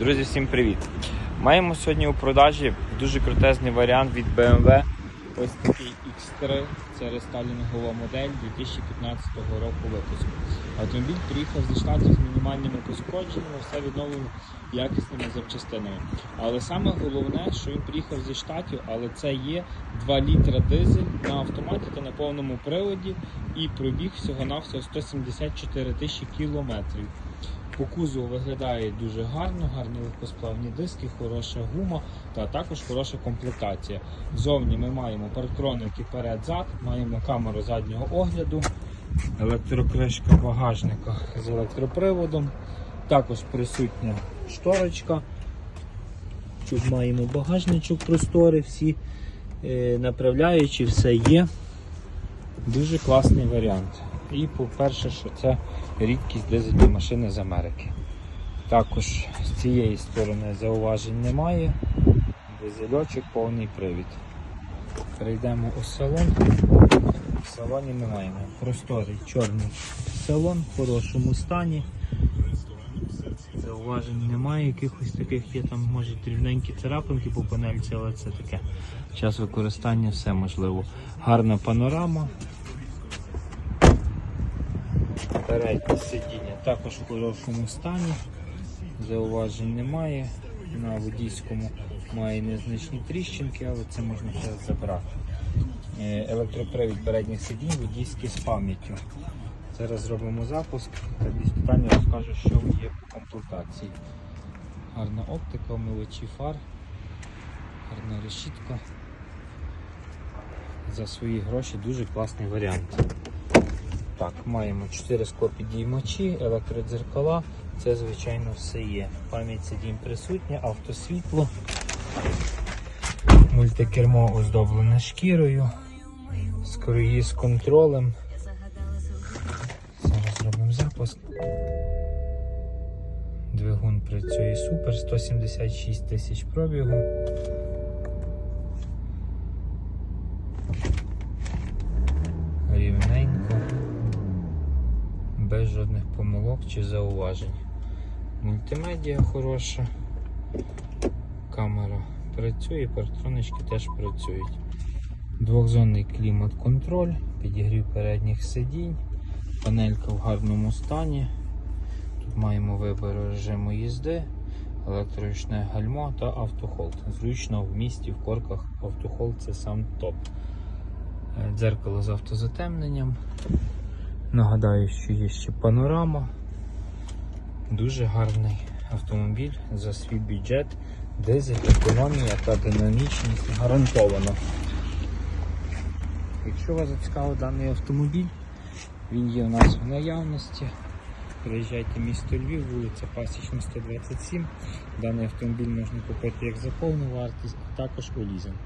Друзі, всім привіт! Маємо сьогодні у продажі дуже крутезний варіант від BMW. Ось такий X3, це рестайлінгова модель 2015 року випуску. Автомобіль приїхав зі штатів з мінімальними пошкодженнями, все відновлено якісними запчастинами. Але саме головне, що він приїхав зі штатів, але це є 2 літра дизель на автоматі та на повному приводі і пробіг всього-навсього 174 тисячі кілометрів. По кузову виглядає дуже гарно, гарні легкосплавні диски, хороша гума та також хороша комплектація. Ззовні ми маємо парктроники перед-зад, маємо камеру заднього огляду, електрокришка багажника з електроприводом, також присутня шторочка. Тут маємо багажничок простори, всі е, направляючі, все є. Дуже класний варіант. І по-перше, що це рідкість дизельної машини з Америки. Також з цієї сторони зауважень немає. Дизельочок, повний привід. Перейдемо у салон. В салоні ми маємо просторий чорний салон в хорошому стані. Зауважень немає, якихось таких є там, може дрібненькі царапинки по панельці, але це таке. Час використання все можливо. Гарна панорама. Переднє сидіння також в хорошому стані. Зауважень немає. На водійському має незначні тріщинки, але це можна ще забрати. Е, Електропривід передніх сидінь, водійський з пам'яттю. Зараз зробимо запуск та більш детально розкажу, що є по комплектації. Гарна оптика, омивачі фар, гарна решітка. За свої гроші дуже класний варіант. Так, маємо 4 склопідіймачі, електродзеркала. Це, звичайно, все є. Пам'ять сидінь присутня, автосвітло, мультикермо оздоблене шкірою, з з контролем. Зараз зробимо запуск. Двигун працює супер, 176 тисяч пробігу. Без жодних помилок чи зауважень. Мультимедіа хороша, камера працює, партронички теж працюють. Двохзонний клімат-контроль, підігрів передніх сидінь, панелька в гарному стані. Тут маємо вибір режиму їзди, електроручне гальмо та автохолд. Зручно в місті, в корках автохолд це сам топ. Е, Дзеркало з автозатемненням. Нагадаю, що є ще панорама. Дуже гарний автомобіль за свій бюджет, дизель, економія та динамічність гарантовано. Якщо вас зацікавив даний автомобіль, він є у нас в наявності. Приїжджайте в місто Львів, вулиця Пасічна 127. Даний автомобіль можна купити як за повну вартість, а також у лізинг.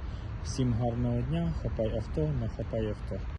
Всім гарного дня, хапай авто, на хапай авто.